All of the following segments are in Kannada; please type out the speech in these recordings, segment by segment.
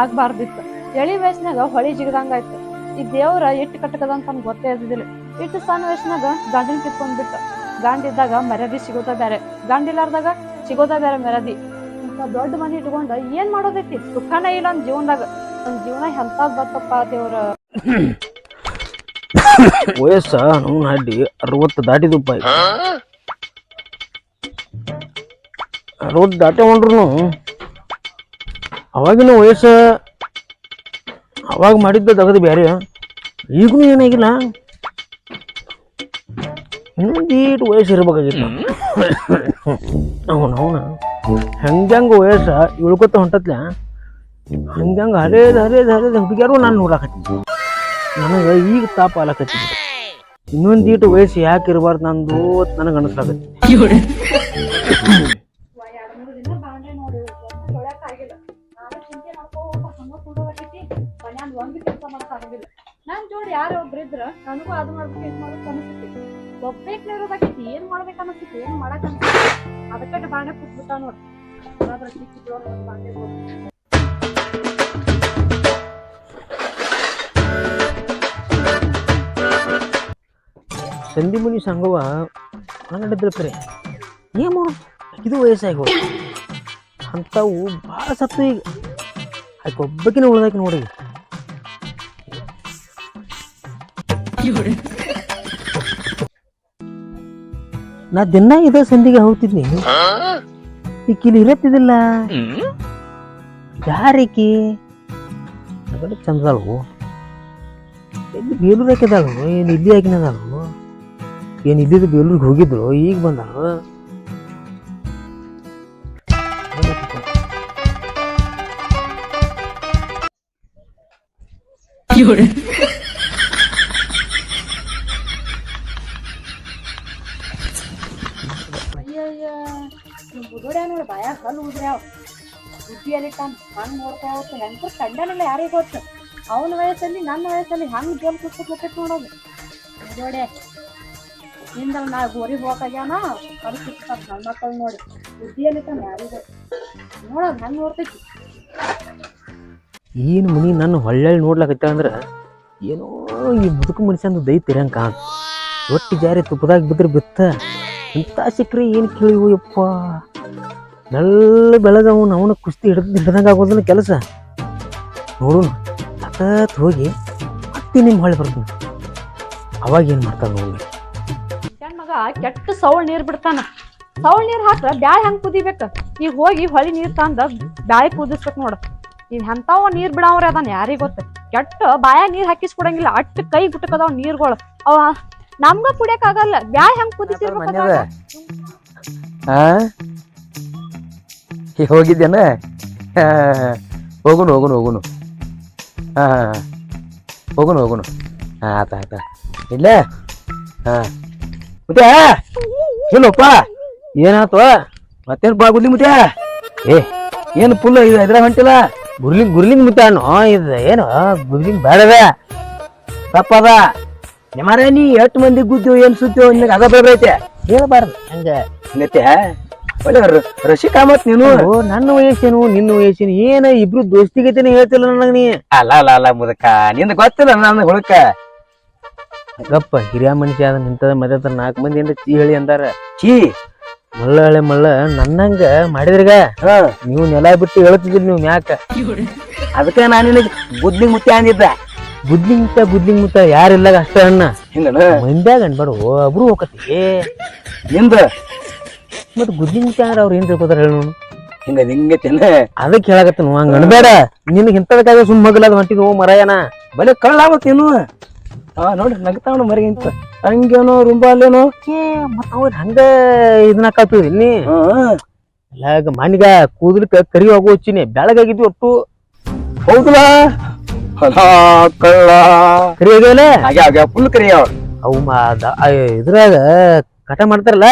ಆಗ್ಬಾರ್ದಿತ್ತು. ಎಳಿ ವಯಸ್ಸಿನಾಗ ಹೊಳಿ ಜಿಗದಂಗಾಯ್ತು. ಈ ದೇವ್ರ ಇಟ್ಟು ಕಟ್ಟಕದ ಅಂತ ನನ್ಗ್ ಗೊತ್ತೇ ಇದ್ದಿದ್ದಿಲ್ಲ ಇಟ್ಟು ಸಣ್ಣ ವಯಸ್ಸಿನಾಗ ಗಂಡನ್ ಕಿತ್ಕೊಂಡ್ಬಿಟ್ಟು ಗಾಂಡಿದ್ದಾಗ ಮರ್ಯಾದೆ ಸಿಗೋದ ಬೇರೆ. ಗಾಂಡಿಲಾರ್ದಾಗ ಸಿಗೋದ ಬೇರೆ ಮರ್ಯಾದಿ. ಇಂಥ ದೊಡ್ಡ ಮನೆ ಇಟ್ಕೊಂಡ ಏನ್ ಮಾಡೋದೈತಿ? ಸುಖನೇ ಇಲ್ಲ ನನ್ ಜೀವನದಾಗ. ನನ್ ಜೀವನ ಎಂತಾದ್ ಬರ್ತಪ್ಪ ದೇವ್ರ. ವಯಸ್ಸ ನಾವು ಅಡ್ಡಿ ಅರವತ್ತು ದಾಟಿದಪ್ಪ ಅರವತ್ತು ಅರವತ್ತು ದಾಟಕೊಂಡ್ರು ಅವಾಗಿನ ವಯಸ್ಸು ಅವಾಗ ಮಾಡಿದ್ದ ತಗದು ಬೇರೆ ಈಗೂ ಏನಾಗಿಲ್ಲ. ಇನ್ನೊಂದೀಟು ವಯಸ್ಸು ಇರ್ಬೇಕಾಗಿತ್ತು. ಅವನು ಅವನ ಹೆಂಗ್ಯಾಂಗ ವಯಸ್ಸು ಇಳ್ಕೊತ ಹೊಂಟತ್ಲ ಹಂಗ್ಯಾಂಗ ಹರೇದು ಹರೇದು ಹರೇದು ಹುಡುಗಿಯಾರು ನಾನು ನೋಡಾಕತ್ತೀನಿ ನನಗೆ ಈಗ ತಾಪ ಇನ್ನೊಂದು ಇನ್ನೊಂದೀಟು ವಯಸ್ಸು ಯಾಕೆ ಇರಬಾರ್ದು ನಂದು ನನಗೆ ಅನಿಸ್ಲಾಕತ್ತಿ. ನಾನ್ ಜೋಡಿ ಯಾರೋ ಇದ್ರ, ನನಗೂ ಅದು ಮಾಡ್ಬೇಕು, ಇದು ಮಾಡ್ಬೇಕು ಅನಿಸ್ತೈತಿ ಒಬ್ಬೇಕ್ ಇರೋದಾಕೈತಿ ಏನ್ ಮಾಡ್ಬೇಕು ಅನಿಸ್ತೈತಿ ಏನ್ ಮಾಡಕ್ ಅನಿಸ್ತೈತಿ ಅದಕ್ಕೆ ಬಾಂಡೆ ಕುಟ್ಬಿಟ್ಟ ನೋಡ್. ಅದ್ರ ಒಂದ್ ಬಾಂಡೆ. ಸಂಧಿ ಮುನಿ ಸಂಗವ ನನ್ನಡಿದ್ರೆ ಕರೆ ಏನ್ ಇದು ವಯಸ್ಸಾಗಿ ಹೋಗಿ ಅಂಥವು ಭಾಳ ಸತ್ತು ಈಗ. ಅದಕ್ಕೆ ಒಬ್ಬಕಿನ ಉಳ್ದಾಕಿ ನೋಡಿ. ನಾ ದಿನ ಇದೇ ಸಂಧಿಗೆ ಹೋಗ್ತಿದ್ನಿ. ಈ ಕಿಲಿ ಇರತ್ತಿದಿಲ್ಲ. ಯಾರೀಕಿ? ಅದಕ್ಕೆ ಚಂದದಳು ಎಲ್ಲಿ ಬೇಲೂರು ಹಾಕಿದಾಳು ಏನು ಇಲ್ಲಿ ಹಾಕಿನದಾಳು ಏನು ಇಲ್ಲಿದ್ದು ಬೇಲೂರಿಗೆ ಹೋಗಿದ್ರು? ಈಗ ಬಂದಾಳು. ಅಯ್ಯಯ್ಯ ತಾನು ನೋಡ್ತಾ ಹೋಗ್ತೀನಿ ಹೆಂಗ್ರ ಕಂಡನಲ್ಲ ಯಾರಿಗೆ ಗೊತ್ತು. ಅವನ ವಯಸ್ಸಲ್ಲಿ ನನ್ನ ವಯಸ್ಸಲ್ಲಿ ಹಂಗ್ ಜೋಲ್ ಕುತ್ಕೊತೈತಿ ನೋಡೋದು. ನೋಡಿ ನಿಂದ ನಾ ಗೋರಿ ಹೋಗಾಗ್ಯಾನ? ಅದು ಕುತ್ತಾರ ನನ್ನ ಮಕ್ಕಳು ನೋಡಿ. ಬುದ್ಧಿಯಲ್ಲಿ ತಾನು ಯಾರಿಗೂ ನೋಡೋದು ಹಂಗೆ ನೋಡ್ತೈತಿ ಏನು ಮನಿ ನನ್ನ ಹೊಳ್ಳಲ್ಲಿ ನೋಡ್ಲಾಕತ್ತ ಅಂದ್ರೆ ಏನೋ ಈ ಮುದುಕು ಮನುಷ್ಯಂದು ದೈ ತಿರಂಗ ಒಟ್ಟಿ ಜಾರಿ ತುಪ್ಪದಾಗ ಬಿದ್ರೆ ಬಿತ್ತ. ಇಂಥ ಸಿಕ್ಕರೆ ಏನು ಕೇಳಿವು ಯಪ್ಪ? ಬೆಳ್ಳ ಬೆಳಗ್ಗೆ ಅವನು ಅವನು ಕುಸ್ತಿ ಹಿಡ್ದು ಹಿಡ್ದಂಗೆ ಆಗೋದಿಲ್ಲ ಕೆಲಸ. ನೋಡು ಹತ್ತತ್ ಹೋಗಿ ಮತ್ತೆ ನಿಮ್ಮ ಹೊಳೆ ಬರ್ತೀನಿ. ಅವಾಗ ಏನು ಮಾಡ್ತಾನೆ ನೋಡಿ ಮಗ ಕೆಟ್ಟ ಸೌಳ್ ನೀರು ಬಿಡ್ತಾನ. ಸೌಳ್ ನೀರು ಹಾಕ್ರ ಬ್ಯಾಳೆ ಹೆಂಗೆ ಕುದಿಬೇಕು. ಈಗ ಹೋಗಿ ಹೊಳಿ ನೀರು ತಂದ ಬ್ಯಾಳೆ ಕುದಿಸ್ಬೇಕು ನೋಡ. ಈಗ ಎಂಥವ ನೀರು ಬಿಡವ್ರೆ ಅದಾನ ಯಾರಿಗೆ ಗೊತ್ತ? ಕೆಟ್ಟ ಬಾಯ ನೀರು ಹಾಕಿಸ್ಕೊಡಂಗಿಲ್ಲ ಅಟ್ಟು ಕೈ ಗುಟ್ಟಕದಾವ್ ನೀರ್ಗಳು. ಅವ ನಮ್ಗ ಕುಡಿಯಕ್ ಆಗಲ್ಲ ಬ್ಯಾಳೆ ಹೆಂಗ್ ಕುದಿಸಿರ್ಬೇಕು ಹೋಗಿದ್ದೇನ. ಹೋಗುನು ಹೋಗುನು ಹೋಗುನು. ಹಾಂ, ಹೋಗುನು ಹೋಗುನು. ಹಾಂ, ಆತ ಆತ. ಇಲ್ಲ? ಹಾಂ. ಮುತ್ಯ, ಇಲ್ಲಪ್ಪ. ಏನಾಯ್ತು? ಮತ್ತೇನು ಬಾಗುಲಿ ಮುತ್ಯ? ಏ, ಏನು ಫುಲ್ ಇದು ಇದ್ರ ಹೊಂಟಿಲ್ಲ? ಗುರ್ಲಿಂಗ್ ಗುರ್ಲಿಂಗ್ ಮುತ್ತಾನು ಇದು ಏನು? ಗುರ್ಲಿಂಗ್ ಬೇಡದ ತಪ್ಪದ? ನಿಮಾರ ನೀ ಎಷ್ಟು ಮಂದಿ ಗುದ್ದು ಏನು ಸುದ್ದಿ ನಿನಗೆ ಅದ ಬರೈತೆ ಹೇಳ್ಬಾರ್ದು, ಹಂಗೆ. ರ- ರಸಿಕ ಮತ್ ನೀನು. ಓ ನನ್ನ ವಯಸ್ಸೇನು ನಿನ್ನ ವಯಸ್ಸಿನ? ಏನ ಇಬ್ರು ದೋಸ್ತಿಗೈತೇನೆ ಹೇಳ್ತಿಲ್ಲ ನನಗೆ ನೀ? ಅಲ್ಲ ಅಲ್ಲ ಅಲ್ಲ ಮುದಕ ನಿಂದ ಗೊತ್ತಿಲ್ಲ ನನ್ನ ಹುಡುಕ. ಗಪ್ಪ ಹಿರಿಯ ಮನುಷ್ಯ ಅದ ನಿಂತದ ಮದ್ಯದ ನಾಲ್ಕು ಮಂದಿ ಏನ್ರ ಚೀ ಹೇಳಿ ಅಂದಾರ. ಚೀ. ಮಳ್ಳ ಹಳೆ ಮಳ್ಳ ನನ್ನಂಗ ಮಾಡಿದ್ರಿಗ? ನೀವು ನೆಲ ಬಿಟ್ಟು ಹೇಳ್ತಿದ್ರಿ ನೀವು ಮ್ಯಾಕ. ಅದಕ್ಕೆ ನಾನು ನಿನಗೆ ಬುದ್ಧಿ ಮುತ್ಯ ಅಂದಿದ್ದ. ಬುದ್ಲಿ ಮುತ್ತ ಬುದ್ಲಿ ಮುತ್ತ ಯಾರಿಲ್ಲ ಅಷ್ಟ ಅಣ್ಣ. ಮಂದ್ಯಾಗ ಅನ್ಬೇಡ ಒಬ್ರು ಹೋಗತಿ ನಿಂದ? ಮತ್ ಗುದ್ದಿನ ಚಾರ ಅವ್ರು ಏನ್ ತಿಳ್ಕೊತಾರ ಹೇಳು. ಹಿಂಗ ಹಿಂಗೆ ತಿನ್ನ ಅದಕ್ಕೆ ಕೇಳಾಕತ್ತನು ಹಂಗ ಅನ್ಬೇಡ. ನಿನಗೆ ಇಂಥದಕ್ಕಾಗ ಸುಮ್ ಮಗಲಾದ ಹೊಂಟಿದ್ ಹೋ ಮರಯನ. ಬಲೆ ನೀನು. ಹಾ ನೋಡಿ ನಗ್ತಾವಣ ಮರಿಗಿಂತ ಹಂಗೇನೋ ರುಂಬಾಲೇನೋ ಏ ಮತ್ತ ಅವ್ರ ಹಂಗ ಇದನ್ನ ಕಾತೀವಿ ನೀ. ಎಲ್ಲ ಮನಿಗ ಕೂದಲಕ್ಕ ಕರಿ ಹೋಗು ಹಚ್ಚಿನಿ. ಬೆಳಗಾಗಿದ್ವಿ ಒಟ್ಟು. ಹೌದಲ್ಲ? ಹೊಲ ಕಳ್ಳ. ಕರಿ ಹೋಗ್ಯಾವಲ್ಲ ಹಾಗೆ ಹಾಗೆ ಫುಲ್ ಕರಿಯವ. ಅವು ಆ ಇದ್ರಾಗ ಕಟ ಮಾಡ್ತಾರಲ್ಲ?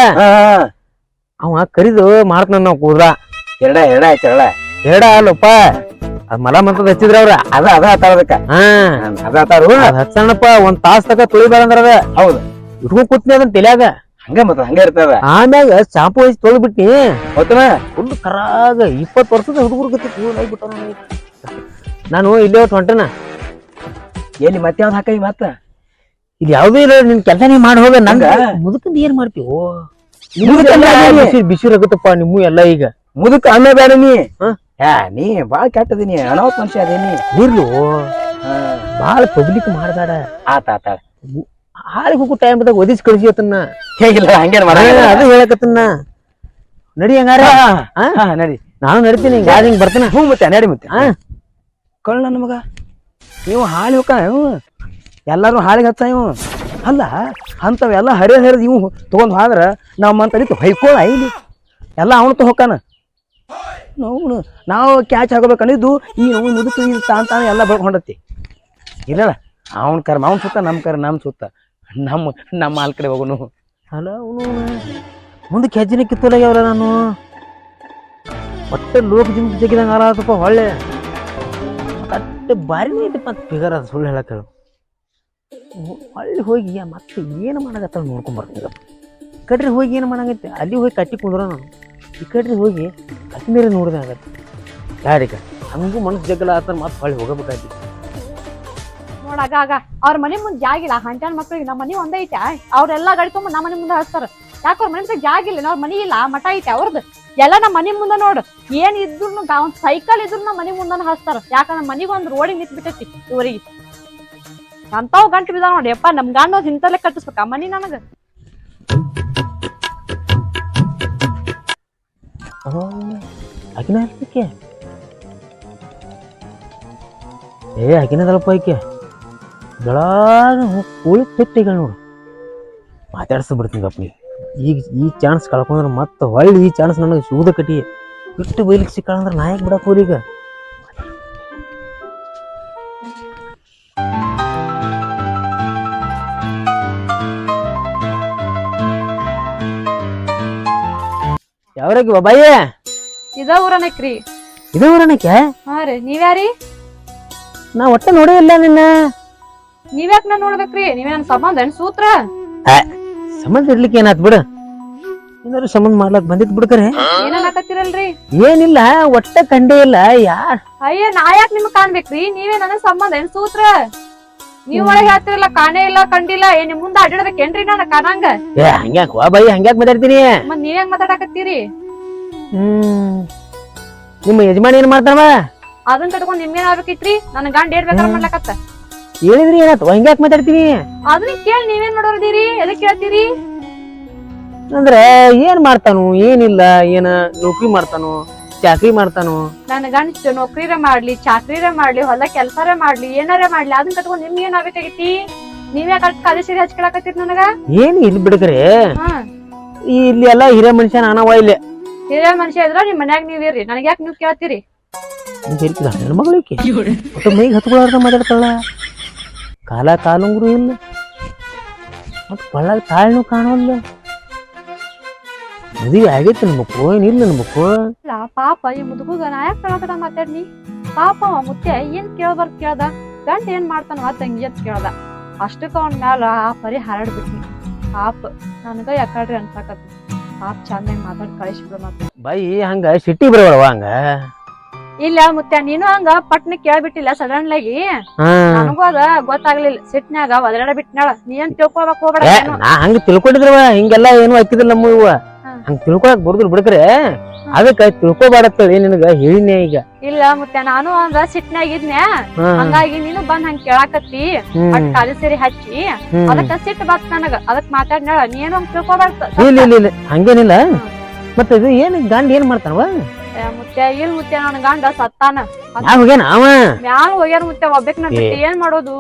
ಅವ ಕರಿದು ಮಾಡ್ತಾನ ನಾವು ಕೂದ್ರ ಎರಡ ಎರಡ ಆಯ್ತು ಎರಡ. ಎರಡ ಅಲ್ಲಪ್ಪ. ಅದ್ ಮಲ ಮಂತದ ಹಚ್ಚಿದ್ರ ಅವ್ರ. ಅದ ಅದ ಹತ್ತಾರದಕ್ಕ ಹಾ. ಅದ ಹತ್ತಾರು ಅದ್ ಹಚ್ಚಣಪ್ಪ ಒಂದ್ ತಾಸ್ ತಕ ತುಳಿಬೇಡ ಅಂದ್ರ ಅದ. ಹೌದು. ಇಟ್ಕೊಂಡ್ ಕೂತ್ನಿ ಅದನ್ನ ತಲ್ಯಾಗ. ಹಂಗ ಮತ್ತ ಹಂಗ ಇರ್ತದ. ಆಮ್ಯಾಗ ಚಾಪು ಹಚ್ಚಿ ತೊಳ್ದ್ ಬಿಟ್ನಿ ಗೊತ್ತನ ಫುಲ್ ಕರಾಗ ಇಪ್ಪತ್ ವರ್ಷದ ಹುಡುಗರು ಗತಿ ಆಗ್ಬಿಟ್ಟ ನಾನು ಇಲ್ಲೇ ಹೊತ್ತು ಹೊಂಟನ. ಎಲ್ಲಿ ಮತ್ತೆ ಯಾವ್ದು ಹಾಕಿ ಮತ್ತ? ಇದು ಯಾವುದೂ ಇಲ್ಲ ನಿನ್ ಕೆಲಸ ನೀ ಮಾಡಿ ಹೋಗ. ನಂಗ ಮುದುಕಂದ್ ಏನ್ ಮಾಡ್ತೀವೋ. ಬಿಸಿ ಬಿಸಿರಾಗುತ್ತಪ್ಪ ನಿಮ್ಮ ಎಲ್ಲ ಈಗ. ಮುದುಕ ಅನ್ನ ಬೇಡ ನೀ. ಬಾಳ್ ಯಾ ನೀ ಬಾಳ ಕೆಟ್ಟದಿನಿ ಅನಾವತ್ ಮನುಷ್ಯ ಅದೇನಿ ಇರ್ಲು. ಬಾಳ ಪಬ್ಲಿಕ್ ಮಾಡ್ದಾಡ ಆತ ಆತ ಹಾಳಿಗೆ ಟೈಮ್ ಟೈಮ್ದಾಗ ಒದಿಸ್ ಕಳಿಸಿ ಅತನ್ನ ಹೇಗಿಲ್ಲ ಹಂಗೇನ್ ಮಾಡ ಅದು ಹೇಳಕತ್ತನ್ನ. ನಡಿ ಹಂಗಾರ. ನಡಿ. ನಾನು ನಡಿತೀನಿ ಗಾಡಿ ಹಿಂಗ್ ಬರ್ತೇನೆ? ಹ್ಞೂ ಮತ್ತೆ ನಡಿ ಮತ್ತೆ? ಕಳ್ಳ ನಮಗ ಮಗ. ನೀವು ಹಾಳಿ ಹೋಗ ಎಲ್ಲಾರು ಹಾಳಿಗೆ ಹತ್ತ ಇವು ಅಲ್ಲ ಅಂಥವೆಲ್ಲ ಹರಿದು ಹರಿದು ಇವು ತೊಗೊಂಡು ಹೋದ್ರೆ ನಮ್ಮ ಅಂತ ಅಡಿತು ಹೊಯ್ಕೋಳ ಇಲ್ಲಿ. ಎಲ್ಲ ಅವನು ತೊ ಹೊಕ್ಕಾನ? ನಾವು ನಾವು ಕ್ಯಾಚ್ ಹಾಕೋಬೇಕಂದಿದ್ದು ಈ ನೋವು ಮುದುಕು ಇದು ತಾನ್ ತಾನೇ ಎಲ್ಲ ಬೆಳ್ಕೊಂಡತ್ತಿ ಇಲ್ಲಲ್ಲ, ಅವನ ಕರ್ಮ, ಅವ್ನ ಸುತ್ತ ನಮ್ಮ ಕರ್ಮ ನಮ್ಮ ಸುತ್ತ. ನಮ್ಮ ನಮ್ಮ ಹಾಲ್ ಕಡೆ ಹೋಗೋನು. ಅಲ್ಲ, ಅವನು ಮುಂದಕ್ಕೆ ಹೆಜ್ಜೆನೆ ಕಿತ್ತಲಾಗ್ಯಾವಲ್ಲ ನಾನು. ಒಟ್ಟೆ ಲೋಕ ಜಿಮ್ ಜಗಿದಂಗ ಆರಾತಪ್ಪ ಹೊಳ್ಳೆ. ಕಟ್ಟೆ ಬಾರಿನೇ ಐತಿ ಮತ್ತೆ ಫಿಗರ್ ಅದು ಸುಳ್ಳು ಹೇಳಕ್ಕೆ ಹೊಳ್ಳಿ ಹೋಗಿ ಮತ್ತೆ ಏನು ಮಾಡಕತ್ತಾಳ ನೋಡ್ಕೊಂಬರ್ತೀನಿ ಕಡ್ರಿ ಹೋಗಿ ಏನು ಮಾಡಂಗೈತೆ? ಅಲ್ಲಿ ಹೋಗಿ ಕಟ್ಟಿ ಕುಂದ್ರ ನಾನು ಈ ಕಡ್ರಿ ಹೋಗಿ ಕಾಶ್ಮೀರ ನೋಡಿದೆ ಆಗತ್ತೆ ಯಾರಿಗ? ಹಂಗೂ ಮನಸ್ಸು ಜಗ್ಗಲ ಆತ ಮತ್ತೆ ಹೊಳ್ಳಿ ಹೋಗಬೇಕಾಗಿ ನೋಡಾಗ ಆಗ ಅವ್ರ ಮನೆ ಮುಂದೆ ಜಾಗಿಲ್ಲ. ಹಂಚಾನ್ ಮಕ್ಳಿಗೆ ನಮ್ಮ ಮನೆ ಒಂದೇ ಐತೆ. ಅವ್ರೆಲ್ಲ ಗಾಡಿ ತುಂಬ ನಮ್ಮ ಮನೆ ಮುಂದೆ ಹಚ್ತಾರ. ಯಾಕೆ ಅವ್ರ ಮನೆ ಜಾಗ ಇಲ್ಲ ಅವ್ರ ಮನೆ ಇಲ್ಲ. ಮಠ ಐತೆ ಅವ್ರದ್ದು ಎಲ್ಲ ನಮ್ಮ ಮನೆ ಮುಂದೆ ನೋಡು. ಏನ್ ಇದ್ರು ಒಂದ್ ಸೈಕಲ್ ಇದ್ರು ನಮ್ಮ ಮನೆ ಮುಂದನ ಹಚ್ತಾರ. ಯಾಕಂದ್ರೆ ಮನೆಗೆ ಒಂದ್ ರೋಡಿಗೆ ನಿಂತ್ ಬಿಟ್ಟೈತಿ ಇವರಿಗೆ. ಅಂತಾವ್ ಗಂಟು ಬಿದ್ದಾವ ನೋಡಿ, ಯಪ್ಪ, ನಮ್ ಗಂಡ ಹಿಂತಲೆ ಕಟ್ಟಿಸ್ಬೇಕ. ಮನಿ ನನಗ. ಆಕಿನ ಇರ್ಲಿಕ್ಕೆ ಏ ಆಕಿನದಲ್ಲಪ್ಪ ಆಕೆ ಬೆಳಾಗ ಕೂಳಿ ತುಟ್ಟಿಗಳು ನೋಡು. ಮಾತಾಡ್ಸ ಬಿಡ್ತೀನಿ ಗಪ್ನಿ. ಈಗ ಈ ಚಾನ್ಸ್ ಕಳ್ಕೊಂಡ್ರೆ ಮತ್ತೆ ಹೊಳ್ಳಿ ಈ ಚಾನ್ಸ್ ನನಗೆ ಸಿಗುದ ಕಟಿ ಬಿಟ್ಟು ಬೈಲಿಕ್ಕೆ ಸಿಕ್ಕಂದ್ರೆ ನಾಯಕ್ ಬಿಡಕ್ ಹೋರಿ ಈಗ. ಯಾವ್ರಾಗಿ ಬಾಯಿ? ಇದ ಊರನಕ್ರಿ. ಇದೇ ಊರಣಕ್ಕೆ ಹಾ ರೀ ನೀವ್ಯಾರಿ? ನಾ ಒಟ್ಟೆ ನೋಡೇ ಇಲ್ಲ ನಿನ್ನ. ನೀವ್ಯಾಕ್ ನಾ ನೋಡ್ಬೇಕ್ರಿ? ನೀವೇ ನನ್ ಸಂಬಂಧ ಏನ್ ಸೂತ್ರ? ಸಂಬಂಧ ಇರ್ಲಿಕ್ಕೆ ಏನಾತ್ ಬಿಡು. ಏನಾದ್ರು ಸಂಬಂಧ ಮಾಡ್ಲಕ್ ಬಂದಿದ್ ಬಿಡ್ಕರೆ ಹಾಕತ್ತಿರಲ್ರಿ ಏನಿಲ್ಲ ಒಟ್ಟ ಕಂಡೇ ಇಲ್ಲ ಯಾರ್ ಅಯ್ಯ ನಾ ಯಾಕ್ ನಿಮ್ಗ್ ಕಾಣ್ಬೇಕ್ರಿ? ನೀವೇ ನನ್ನ ಸಂಬಂಧ ಏನ್ ಸೂತ್ರ? ನೀವ್ ಒಳಗೆ ಹೇಳ್ತಿರಲ್ಲ ಕಾಣೇ ಇಲ್ಲ ಕಂಡಿಲ್ಲ ಏನ್ ನಿಮ್ ಮುಂದೆ ಅಡ್ಡಾಡ್ಬೇಕೇನ್ರಿ ನಾನು ಕಾಣಂಗ? ಏ ಹಂಗ್ಯಾಕ್ ವಾ ಬೈ ಹಂಗ್ಯಾಕ್ ಮಾತಾಡ್ತೀನಿ. ಮತ್ ನೀವ್ ಹೆಂಗ್ ಮಾತಾಡಕತ್ತೀರಿ? ಹ್ಮ್. ನಿಮ್ಮ ಯಜಮಾನ ಏನ್ ಮಾಡ್ತಾನ ಅದನ್ ಕಟ್ಕೊಂಡ್ ನಿಮ್ಗೇನ್ ಆಗ್ಬೇಕಿತ್ರಿ ನನ್ ಗಂಡ ಏನ್ ಬೇಕಾರ ಮಾಡ್ಲಕತ್ತ. ಹೇಳಿದ್ರಿ ಏನಾತ್ ಹಂಗ್ಯಾಕ್ ಮಾತಾಡ್ತೀನಿ? ಅದನ್ನ ಕೇಳಿ ನೀವೇನ್ ಮಾಡೋರಿದ್ದೀರಿ? ಎದಕ್ ಕೇಳ್ತೀರಿ? ಅಂದ್ರೆ ಏನ್ ಮಾಡ್ತಾನು? ಏನಿಲ್ಲ ಏನ ನೌಕರಿ ಮಾಡ್ತಾನು? ಚಾಕ್ರಿ ಮಾಡ್ತಾನು? ನನ್ ಗಂಡ ನೌಕರಿರ ಮಾಡ್ಲಿ ಚಾಕ್ರಿರ ಮಾಡ್ಲಿ ಹೊಲ ಕೆಲ್ಸಾರ ಮಾಡ್ಲಿ ಏನಾರ ಮಾಡ್ಲಿ ಅದನ್ನ ಕಟ್ಕೊಂಡು ನಿಮ್ಗೆ ಏನ್ ಆಗ್ಬೇಕಾಗೈತಿ ನೀವೇ ಕಟ್ ಕಾಲೇಜ್ ಹಚ್ಕೊಳಕತ್ತೀರಿ ನನಗ? ಏನ್ ಇಲ್ಲಿ ಬಿಡ್ಕರೆ ಹಾ. ಇಲ್ಲಿ ಎಲ್ಲಾ ಹಿರಿಯ ಮನುಷ್ಯ ನಾನವ ಇಲ್ಲಿ. ಹಿರಿಯ ಮನುಷ್ಯ ಇದ್ರ ನಿಮ್ ಮನ್ಯಾಗ ನೀವ್ ಇರ್ರಿ. ನನಗ್ ಯಾಕೆ ನೀವ್ ಕೇಳ್ತೀರಿ? ನನ್ನ ಮಗಳಿಗೆ ಒಟ್ಟು ಮೈಗೆ ಹತ್ಕೊಳಾರ್ದ ಮಾತಾಡ್ತಾಳ? ಕಾಲ ಕಾಲುಂಗ್ರು ಇಲ್ಲ. ಮತ್ ಕೊಳ್ಳಾಗ ತಾಳ್ನು ಕಾಣೋಲ್ಲ. ಮದುವೆ ಆಗೈತಿ ನಮ್ಮಕ್ಕೂ ಏನಿಲ್ಲ ನಮ್ಮಕ್ಕೂ ಇಲ್ಲ ಪಾಪ ಈ ಮುದುಗುಗ ನಾ ಯಾಕೆ ಕೇಳಕಡ ಮಾತಾಡ್ನಿ. ಪಾಪ ಅವ ಮುತ್ತೆ ಏನ್ ಕೇಳ್ಬಾರ್ದು ಕೇಳ್ದ? ಗಂಡ ಏನ್ ಮಾಡ್ತಾನ ತಂಗಿ ಅಂತ ಕೇಳ್ದ. ಅಷ್ಟಕ್ಕ ಅವನ ಮ್ಯಾಲ ಆ ಪರಿ ಹರಡ್ಬಿಟ್ನಿ. ಪಾಪ ನನಗ ಯಾಕಡ್ರಿ ಅನ್ಸಾಕತ್ತಿ. ಪಾಪ ಚಂದಾಗಿ ಮಾತಾಡ್ ಕಳಿಸ್ಬಿಡ ಮತ್ತೆ. ಬಾಯಿ ಹಂಗ ಸಿಟ್ಟಿ ಬರವಳವ ಹಂಗ? ಇಲ್ಲ ಮುತ್ತೆ ನೀನು ಹಂಗ ಪಟ್ನ ಕೇಳ್ಬಿಟ್ಟಿಲ್ಲ ಸಡನ್ಲಾಗಿ. ಆಗಿ ನನಗೂ ಅದ ಗೊತ್ತಾಗ್ಲಿಲ್ಲ. ಸಿಟ್ನ್ಯಾಗ ಒದರಾಡ ಬಿಟ್ನಾಳ ನೀ ಏನ್ ತಿಳ್ಕೊಬೇಕ್ ಹೋಗ್ಬೇಡ. ನಾ ಹಂಗ ತಿಳ್ಕೊಂಡಿದ್ರವ ಹಿಂಗೆಲ್ಲ ಏನು ಹಾಕಿದಿಲ್ಲ ನಮ್ಮ ಇವ. ಹಂಗ ತಿಳ್ಕೊಳಕ್ ಬರ್ದ್ರು ಬಿಡಕ್ರೆ ಅದಕ್ಕ ತಿಳ್ಕೊಬಾರತ್ತೇಳಿ ನಿನಗ ಹೇಳಿನೇ ಈಗ. ಇಲ್ಲ ಮತ್ತೆ ನಾನು ಅಂದ್ರ ಸಿಟ್ನಾಗಿದ್ನೆ ಇದ್ನ್ಯಾ ಹಂಗಾಗಿ ನೀನು ಬಂದ್ ಹಂಗ ಕೇಳಾಕತ್ತಿ. ಕಾಲು ಅಟ್ ಕಾಲಿ ಸೇರಿ ಹಚ್ಚಿ. ಅದಕ್ಕ ಸಿಟ್ ಬಾತ್ ನನಗ. ಅದಕ್ ಮಾತಾಡ್ನಾಳ ನೀನು ಹಂಗ ತಿಳ್ಕೊಬಾರ್ದು ಇಲ್ಲ ಇಲ್ಲ ಇಲ್ಲ. ಹಂಗೇನಿಲ್ಲ. ಮತ್ತೆ ಇದು ಏನ್ ಗಂಡ ಏನ್ ಮಾಡ್ತಾನವ? ಮುತ್ತೆ ಇಲ್ ಮುತ್ತೆ ನನ್ ಗಂಡ ಸತ್ತಾನ. ಹೋಗ್ಯಾನ ಅವ? ಮ್ಯಾಲ ಹೋಗ್ಯಾರ ಮುತ್ತೆ ಒಬ್ಬಕ್ ನನ್ ಏನ್ ಮಾಡೋದು?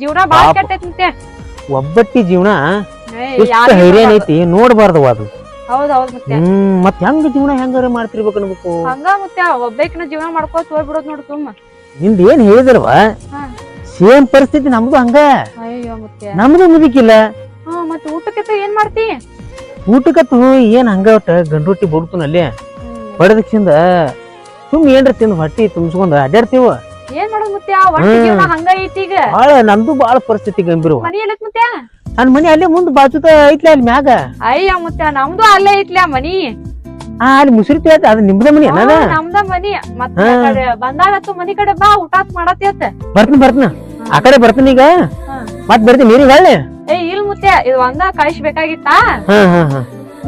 ಜೀವನ ಬಾಳ. ಕೆಟ್ಟೈತ್ ಮುತ್ತೆ ಒಬ್ಬಟ್ಟಿ ಜೀವನ ಐತಿ ನೋಡ್ಬಾರ್ದು ಅದು. ಹೌದ್ ಹೌದ್ ಮುತ್ತೆ ಹ್ಮ್ ಮತ್ ಹೆಂಗ ಜೀವನ ಹೆಂಗಾರ ಮಾಡ್ತಿರ್ಬೇಕು ಅನ್ಬೇಕು? ಹಂಗ ಮತ್ತೆ ಒಬ್ಬಕ್ನ ಜೀವನ ಮಾಡ್ಕೋತ ಹೋಗ್ಬಿಡೋದ್ ನೋಡು ಸುಮ್ಮ. ನಿಂದ ಏನ್ ಹೇಳಿದ್ರವ. ಸೇಮ್ ಪರಿಸ್ಥಿತಿ ನಮ್ದು ಹಂಗ. ಅಯ್ಯೋ ಮುತ್ತೆ ನಮ್ದು ಮುದುಕಿಲ್ಲ ಹಾ ಮತ್ತೆ ಊಟಕ್ಕೆ ಏನ್ ಮಾಡ್ತಿ? ಊಟಕ್ಕತ್ತು ಏನ್ ಹಂಗ ಒಟ್ಟ ಗಂಡು ರೊಟ್ಟಿ ಬಡ್ತಾನಲ್ಲಿ ಬಡದಕ್ಕಿಂದ ಸುಮ್ ಏನ್ರ ತಿಂದು ಹೊಟ್ಟಿ ತುಂಬಿಸ್ಕೊಂಡ್ ಅಡ್ಡಾಡ್ತೀವ ಏನ್ ಮಾಡೋದ್ ಮತ್ತೆ ಹಂಗ ಐತಿ ಈಗ. ಬಾಳ ನಮ್ದು ಬಾಳ ಪರಿಸ್ಥಿತಿ ಗಂಭೀರ ಮನಿ ಎಲ್ಲಕ್ ಮುತ್ತೆ ನನ್ ಮನಿ ಅಲ್ಲೇ ಮುಂದ್ ಬಾಜುದ ಐತ್ಲ ಅಲ್ಲಿ ಮ್ಯಾಗ? ಅಯ್ಯ ಮುತ್ತ ನಮ್ದು ಅಲ್ಲೇ ಐತ್ಲ ಮನಿ. ಆ ಅಲ್ಲಿ ಮುಸುರಿ ತಿಳತ್ತ ಅದು ನಿಮ್ದ ಮನಿ ಅಲ್ಲ ನಮ್ದ ಮನಿ. ಮತ್ತ ಬಂದಾಗತ್ತು ಮನಿ ಕಡೆ ಬಾ ಊಟ ಮಾಡತಿ ಬರ್ತನ ಬರ್ತನ. ಆ ಕಡೆ ಬರ್ತನ ಈಗ. ಮತ್ ಬರ್ತೀನಿ ನೀರಿಗೆ ಏಯ್ ಏ ಇಲ್ ಮುತ್ತೆ ಇದು ಒಂದ ಕಳಿಸ್ಬೇಕಾಗಿತ್ತ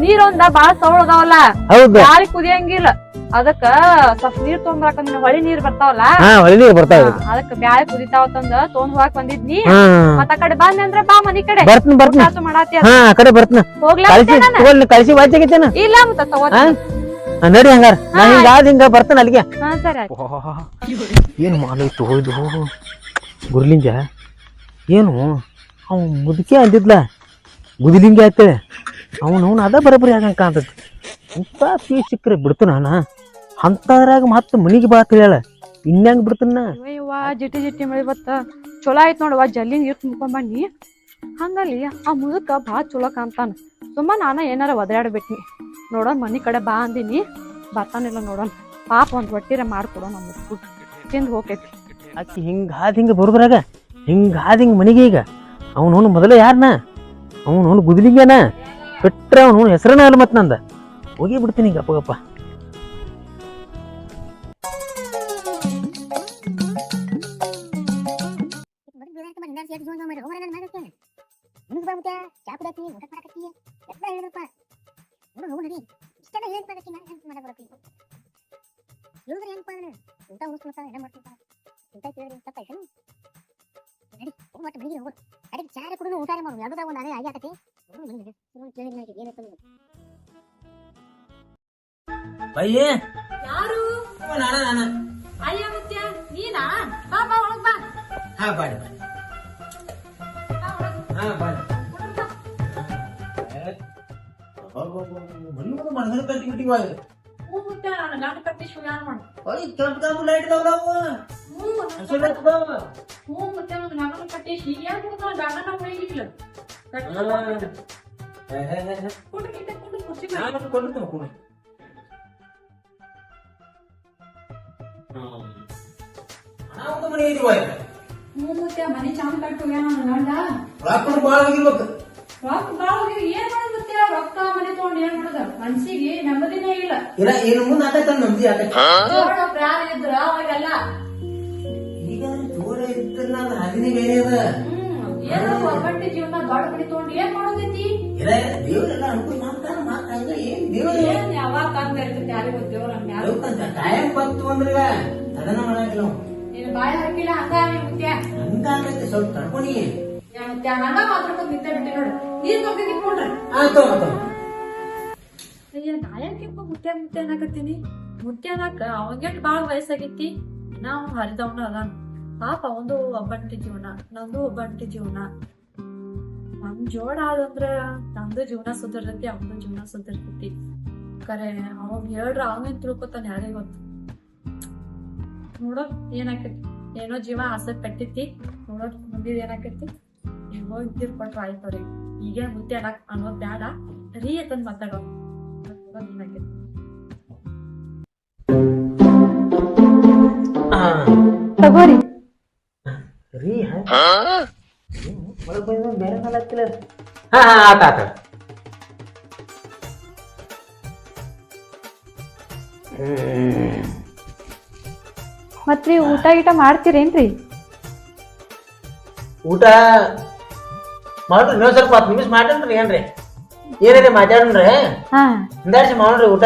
ನೀರೊಂದ ಬಾಳ ಸೌಳದವಲ್ಲ ಹೌದು. ಕುದಿಯಂಗಿಲ್ಲ. ಅದಕ್ಕ ಸ್ವಲ್ಪ ನೀರ್ ತೊಗೊಂಬರಾಕ ನಿನ್ ಹೊಳಿ ನೀರ್ ಬರ್ತಾವಲ್ಲ? ಹಾ ಹೊಳಿ ನೀರು ಬರ್ತಾವ ಅದಕ್ಕೆ ಬ್ಯಾಳೆ ಕುದಿತಾವತ್ತಂದ ತೊಗೊಂಡ್ ಹೋಗಾಕ್ ಬಂದಿದ್ನಿ. ಮತ್ತ ಆ ಕಡೆ ಬಂದೆ ಅಂದ್ರ ಬಾ ಮನಿ ಕಡೆ. ಬರ್ತನ ಬರ್ತನ. ಮಾಡಾತಿ ಹಾ ಆ ಕಡೆ ಬರ್ತನ. ಹೋಗ್ಲಾ ಕಳಿಸಿ ನಾನು? ಕಳ್ಸಿ ಇಲ್ಲ ಮತ್ತ ತಗೋ ಹಾ? ನಡಿ ಹಂಗಾರ. ನಾ ಹಿಂಗ ಆದ್ ಹಿಂಗ ಬರ್ತಾನ ಅಲ್ಲಿಗೆ. ಹಾ ಸರಿ ಏನು ಮಾಡೈತು ಹೋಯ್ದು ಗುರ್ಲಿಂಗ? ಏನು? ಅವ್ ಮುದುಕೆ ಅಂದಿದ್ಲ. ಗುದಿಲಿಂಗ ಆಯ್ತೇ ಅವನು ಅವನು ಅದ ಬರೋಬ್ಬರಿ ಆಗಂಗೆ ಕಾಣ್ತೈತಿ. ಇಂಥ ಪೀ ಸಿಕ್ಕರೆ ಬಿಡ್ತಾನ ನಾ ಅಂಥದ್ರಾಗ ಮತ್ತೆ ಮನಿಗೆ ಬಾ ಹೇಳ ಇನ್ಯಾಂಗ ಬಿಡ್ತಾನ ಅಯ್ಯವ್ವ ಜಿಟಿ ಜಿಟಿ ಮಳೆ ಬತ್ತ. ಚಲೋ ಆಯ್ತು ನೋಡವ್ವ ಜಲ್ಲಿ ನೀರ್ ತುಂಬಿ ಹಂಗಲ್ಲಿ ಆ ಮುದುಕ ಭಾಳ ಚಲೋ ಕಾಣ್ತಾನ. ಸುಮ್ಮ ನಾನ ಏನಾರ ಒದರಾಡ್ಬಿಟ್ನಿ ನೋಡೋಣ ಮನಿ ಕಡೆ ಬಾ ಅಂದಿನಿ. ಬರ್ತಾನಿಲ್ಲ ನೋಡೋಣ ಪಾಪ ಒಂದ್ ಹೊಟ್ಟಿರ ಮಾಡ್ಕೊಡೋಣ ನಮ್ಮ ತಿಂದು ಹೋಗೈತಿ ಅಕ್ಕಿ ಹಿಂಗ ಹಾದ್ ಹಿಂಗ ಬರುದ್ರಾಗ ಹಿಂಗ ಹಾದ್ ಹಿಂಗ ಮನಿಗೆ ಈಗ. ಅವನು ಮೊದಲೇ ಯಾರನ? ಅವನು ಗುದಿಲಿಂಗನ? ಬಿಟ್ರೆ ಅವನು ಹೆಸರನ್ನ ಅಲ್ಲ ಮತ್ ನಂದ. ಹೋಗಿ ಬಿಡ್ತೀನಿ ಗಪ್ಪ ಗಪ್ಪ. ಬೇರೆ ಮಾಡಿ ಹಿಂದಾಸಿ ಎದ್ದು ಜೋನ್ ಮಾಡಿ ಹೋಗೋಣ ನನ್ನ ಮಾಡಕ್ಕೆ ಮುಂದೆ ಬರ್ಬಿಟ್ಟ ಚಾ ಕುಡಾತಿ ಊಟ ಮಾಡಕತ್ತಿ ಎಲ್ಲ ಹೇಳಿದ್ರಪ್ಪ ನೋಡು ಹೋಗು ನಡಿ ಇಷ್ಟೆಲ್ಲ ಹೇಳಿ ಮಾಡಕ್ಕೆ ನಾನು ಹೆಲ್ಪ್ ಮಾಡಕ್ ಬರತ್ತಿ ಹೇಳಿದ್ರೆ ಏನಪ್ಪ ಅಂದ್ರೆ ಊಟ ಉಳಿಸ್ಕೊಳ್ತಾವ ಎಲ್ಲ ಮಾಡ್ಕೊಳ್ತಾವ ಊಟ ಕೇಳಿದ್ರೆ ತಪ್ಪಾಯ್ತು ನಡಿ ಹೋಗಿ ಮತ್ತೆ ಮನೆಗೆ ಹೋಗೋದು ಅದಕ್ಕೆ ಚಾರ ಕುಡಿದು ಊಟ ಮಾಡು ಯಾವುದಾಗ ಒಂದು ಅದೇ ಆಗಿ ಆಕತಿ ಹೋಗು ಮನೆಗೆ ಸುಮ್ಮನೆ ಕೇಳಿದ್ರೆ ನನಗೆ ಏನಪ್ಪ ಅಂದ್ರೆ ಬಯ್ಯೇ ಯಾರು ಅಯ್ಯ ಮುತ್ಯ ನೀನಾ ಬಾ ಬಾ ಒಳಗ್ ಬಾ ಹಾ ಬಾಡಿ ಬಾಡಿ ಮನಗನ ಕಟ್ಟಿ ಬಿಟ್ಟಿ. ನಾನು ಕೊಡ್ತೀನಿ ಕೊಡು ಹ್ಞೂ ಮನೆ ಚಾಂದ್ ಕಟ್ಟು ಗಂಡ. ಭಾಳ ಆಗಿರ್ಬೇಕು ರೊಕ್ಕ ಬಾಳ ಏನ್ ಮಾಡೋದ್ ರೊಕ್ಕ ಮನೆ ತಗೊಂಡ್ ಏನ್ ಮಾಡೋದ? ಮನ್ಸಿಗೆ ನೆಮ್ಮದಿನೇ ಇಲ್ಲ. ಇಲ್ಲ ಏನು ಮುಂದೆ ಆತೈತ ನಮ್ದಿ ಆತೈತಿ. ಇದ್ರ ಅವಾಗೆಲ್ಲ ಈಗ ದೂರ ಇದ್ದಿಲ್ಲ ಹದಿನೇ ಬೇರೆ ಅದ. ಹ್ಮ್ ಏನೋ ಒಬ್ಬಟ್ಟಿ ಜೀವನ ದೊಡ್ಡ ಮನೆ ತಗೊಂಡ್ ಏನ್ ಮಾಡೋದೈತಿ? ಇಲ್ಲ ದೇವ್ರೆಲ್ಲ ಅನುಕೂಲ ಮಾಡ್ತಾನ ಮಾತ ಹಂಗ ಏನ್ ದೇವ್ರ? ಏನ್ ಯಾವಾಗ ಕಂದ ಇರ್ತೈತಿ ಯಾರಿಗ್ ನಮ್ ಯಾರು ಕಾಯಂ ಬಂತು ಅಂದ್ರೆ ಅದನ್ನ ಮಾಡಂಗಿಲ್ಲ. ನೀನ್ ಬಾಯ ಹಾಕಿಲ್ಲ ಹಂಗ ಮುತ್ಯ. ಹಂಗ ಆಗೈತೆ ಸ್ವಲ್ಪ ತಡ್ಕೊನಿ ಯಾ ಮುತ್ಯ ಹಂಗ ಮಾತಾಡ್ಕೊಂಡ್ ನಿಂತ ಬಿಟ್ಟಿ ನೋಡು. ನೀರ್ ಬಗ್ಗೆ ನಿಂತ್ಕೊಂಡ್ರ. ಆಯ್ತು ಆಯ್ತು ಅಯ್ಯ ನಾ ಯಾಕೆಪ್ಪ ಮುತ್ಯ ಮುತ್ಯ ಅನ್ನಕತ್ತೀನಿ? ಮುತ್ಯ ಅನ್ನಕ ಅವಂಗೆಟ್ ಬಾಳ ವಯಸ್ಸಾಗೈತಿ. ನಾವು ಹರಿದವನ ಅದಾನ ಪಾಪ ಅವಂದು ಒಬ್ಬಂಟಿ ಜೀವನ ನಂದು ಒಬ್ಬಂಟಿ ಜೀವನ. ನಮ್ ಜೋಡ ಆದಂದ್ರ ನಂದು ಜೀವನ ಸುಧಾರ್ತೈತಿ ಅವನ ಜೀವನ ಸುಧಾರ್ತೈತಿ ಕರೆ ಅವಾಗ ಹೇಳ್ರ ಅವನೇನ್ ತಿಳ್ಕೊತಾನೆ ಯಾರೇ ಗೊತ್ತು ನೋಡೋ ಏನಾಕೈತಿ? ಏನೋ ಜೀವ ಆಸೆ ಪಟ್ಟಿತಿ. ನೋಡೋ ಮುಂದಿದ್ ಏನಾಕೈತಿ? ಹೆಂಗೋ ಇದ್ದಿರ್ ಕೊಟ್ರ ಆಯ್ತು ಅವ್ರಿಗೆ. ಈಗ ಮುದ್ದೆ ಅನ್ನಕ್ ಅನ್ನೋದ್ ಬೇಡ ರೀ ಅಂತಂದ್ ಮಾತಾಡೋ ಏನಾಕೈತಿ ತಗೋರಿ. ರೀ ಒಳಗೆ ಬಂದ ಬೇರೆ ಕಾಲ ಆಗ್ತಿಲ್ಲ ಹಾ ಹಾ ಆತ ಆತ ಮತ್ರಿ ಊಟ ಗೀಟ ಮಾಡ್ತೀರೇನ್ರಿ? ಊಟ ಮಾಡ್ರಿ ನೀವು ಸ್ವಲ್ಪ ಹತ್ತು ನಿಮಿಷ ಮಾಡ್ರಿ ಏನ್ರಿ? ಏನಿದೆ ಮಾತಾಡ್ರಿ ಹಾ. ಹಿಂದಾಡ್ಸಿ ಮಾಡ್ರಿ ಊಟ.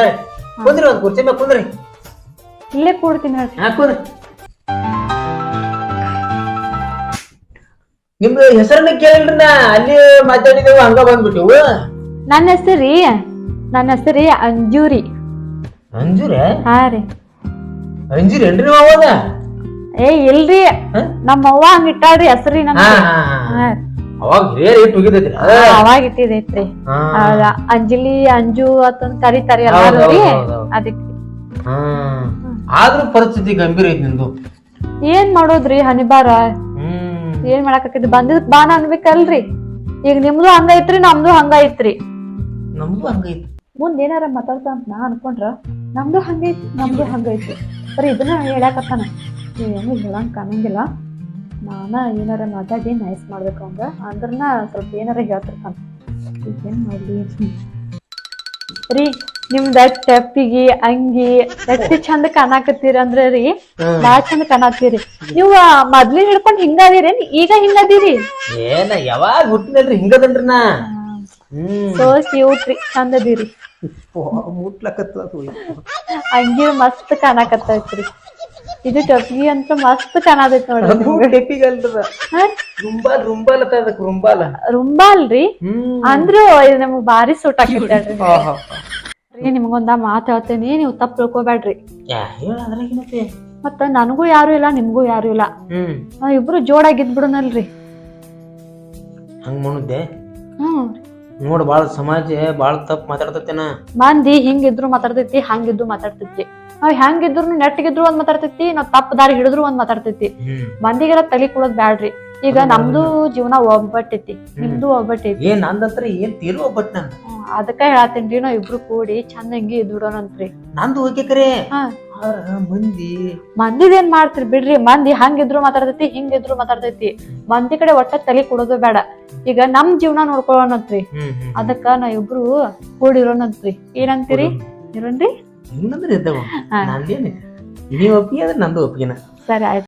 ಕುಂದ್ರಿ ಒಂದು ಕುರ್ಚಿ ಮೇಲೆ ಕುಂದ್ರಿ. ಇಲ್ಲೇ ಕೂಡ್ತೀನಿ ಹೇಳ್ರಿ. ಹಾ ಕುಂದ್ರಿ. ನಿಮ್ದು ಹೆಸರನ್ನ ಕೇಳಿಲ್ರಿ ನಾ ಅಲ್ಲಿ ಮಾತಾಡಿದೆವು ಹಂಗ ಬಂದ್ಬಿಟ್ಟಿವು. ನನ್ನ ಹೆಸರಿ ನನ್ನ ಹೆಸರಿ ಅಂಜೂರಿ. ಅಂಜೂರಿ? ಹಾ ರೀ. ಅಂಜೂರಿ ಏನ್ರಿ ಅವಾಗ ಏ ಇಲ್ರಿ. ನಮ್ಮ ಅವ್ವ ಹಂಗ ಇಟ್ಟಾಳ್ರಿ ಹೆಸರಿ ಹಾ ಅವಾಗ ಹಿರಿಯರ್ ಇಟ್ಟು ಹೋಗಿದ್ದೈತ್ರಿ. ಅವಾಗ ಇಟ್ಟಿದೈತ್ರಿ. ಅಂಜಲಿ ಅಂಜು ಅಂತಂದ್ ಕರಿತಾರಿ ಎಲ್ಲಾರು. ಅದಕ್ಕೆ. ಆದ್ರೂ ಪರಿಸ್ಥಿತಿ ಗಂಭೀರ ಐತಿ ನಿಂದು. ಏನ್ ಮಾಡೋದ್ರಿ ಹನಿಬಾರ? ಏನ್ ಮಾಡಾಕತ್ತಿದ್ ಬಂದಿದ್ ಬಾನ ಅನ್ಬೇಕಲ್ರಿ. ಈಗ ನಿಮ್ದು ಹಂಗ ಐತ್ರಿ ನಮ್ದು ಹಂಗ ಐತ್ರಿ. ನಮ್ದು ಹಂಗೈತಿ ಮುಂದ್ ಏನಾರ ಮಾತಾಡ್ತಾ ಅಂತ ನಾ ಅನ್ಕೊಂಡ್ರ ನಮ್ದು ಹಂಗೈತಿ ನಮ್ದು ಹಂಗೈತಿ ಬರೀ ಇದನ್ನ ಹೇಳಾಕತ್ತಾನ ಏನು ಹೇಳಂಗ್ ಕಾಣಂಗಿಲ್ಲ ನಾನ ಏನಾರ ಮಾತಾಡಿ ನೈಸ್ ಮಾಡ್ಬೇಕು ಅವಂಗ ಅಂದ್ರನ ಸ್ವಲ್ಪ ಏನಾರ ಹೇಳ್ತಿರ್ತಾನ. ಏನ್ ಮಾಡ್ಲಿ? ರೀ ನಿಮ್ದ ಟೆಪ್ಪಿಗಿ ಅಂಗಿ ಎಷ್ಟ್ ಚಂದ ಕಾಣಾಕತ್ತೀರ ಅಂದ್ರ ರೀ ಬಾಳ ಚಂದ ಕಾಣಾತೀರಿ ನೀವು ಮೊದ್ಲಿನ ಹಿಡ್ಕೊಂಡ್ ಹಿಂಗದಿರೇನ್ ಈಗ ಹಿಂಗಾದಿರಿ ಏನ ಯಾವಾಗ ಹುಟ್ಟಿನಲ್ರಿ ಹಿಂಗದನ್ರಿ ನಾ ಹ್ಮ್. ಸೋ ಕ್ಯೂಟ್ ರೀ ಚಂದ ಅದೀರಿ ಮುಟ್ಲಕತ್ತ ಅಂಗಿ ಮಸ್ತ್ ಕಾಣಕತ್ತೈತ್ರಿ ಇದು ಟೊಪ್ಪಿಗೆ ಅಂತ ಮಸ್ತ್ ಕಾಣತೈತ್ ನೋಡ್ರಿ ಹಾ? ರುಂಬಾಲ್ ರುಂಬಾಲ್ ಅತ್ತ ಅದಕ್ಕೆ ರುಂಬಾಲ. ರುಂಬಾ ಅಲ್ರಿ ಹ್ಮ್. ಅಂದ್ರು ಇದು ನಮಗ್ ಭಾರಿ ಸೂಟ್ ಆಗಿತ್ತಲ್ರಿ ರೀ ನಿಮ್ಗೊಂದ ಮಾತ್ ಹೇಳ್ತೇನೆ ನೀವು ತಪ್ಪ ಅದ್ರಾಗೇನೈತಿ ಮತ್ತ ನನಗೂ ಯಾರು ಇಲ್ಲ ನಿಮ್ಗೂ ಯಾರು ಇಲ್ಲ. ಹ್ಮ್. ನಾವ್ ಇಬ್ರು ಜೋಡಾಗಿದ್ ಬಿಡೋನಲ್ರಿ. ಹಂಗ್ ಹ್ಮ್. ನೋಡ್ ಬಾಳ ಸಮಾಜ ಬಾಳ ತಪ್ಪ ಮಾತಾಡ್ತತೇನ? ಮಂದಿ ಹಿಂಗಿದ್ರು ಮಾತಾಡ್ತೈತಿ ಹಂಗಿದ್ರು ಮಾತಾಡ್ತೈತಿ. ನಾವ್ ಹೆಂಗಿದ್ರು ನೆಟ್ಟಗಿದ್ರು ಒಂದ್ ಮಾತಾಡ್ತೈತಿ ನಾವ್ ತಪ್ಪ ದಾರಿ ಹಿಡಿದ್ರು ಒಂದ್ ಮಾತಾಡ್ತೈತಿ. ಮಂದಿಗೆಲ್ಲ ತಲೆ ಕೊಡೋದ್ ಬ್ಯಾಡ್ರಿ. ಈಗ ನಮ್ದು ಜೀವನ ಒಬ್ಬಟ್ಟೈತಿ ನಿಮ್ದು ಒಬ್ಬಟ್ಟೈತಿ. ಏನ್ ನಂದಂತ್ರ ಏನ್ ತೀರು ಒಬ್ಬಟ್ ಅದಕ್ಕ ಹೇಳತ್ತೇನ್ರಿ ನಾವ್ ಇಬ್ರು ಕೂಡಿ ಚಂದಂಗಿ ಹಿಂಗಿ ಇದ್ಬಿಡೋಣಂತ್ರಿ ನಂದು ಓಕೆ ಕರೆ. ಹಾ. ಆದ್ರ ಮಂದಿ. ಮಂದಿದೇನ್ ಏನ್ ಮಾಡ್ತೀರಿ ಬಿಡ್ರಿ ಮಂದಿ ಹಂಗಿದ್ರು ಮಾತಾಡ್ತೈತಿ ಹಿಂಗಿದ್ರು ಮಾತಾಡ್ತೈತಿ. ಮಂದಿ ಕಡೆ ಒಟ್ಟ ತಲೆ ಕೊಡೋದು ಬೇಡ. ಈಗ ನಮ್ ಜೀವನ ನೋಡ್ಕೊಳ್ಳೋಣಂತ್ರಿ. ಅದಕ್ಕ ನಾ ಇಬ್ರು ಕೂಡಿರೋಣಂತ್ರಿ. ಏನಂತೀರಿ? ಇರೋನ್ರಿ ಹಿಂಗಂದ್ರೆ ಇದ್ದಾವ ಹಾ. ನಂದೇನು. ನೀವ್ ಒಪ್ಪಿಗೆ ಅಂದ್ರೆ ನಂದು ಒಪ್ಪಿಗೆನ. ಸರಿ ಆಯ್ತು.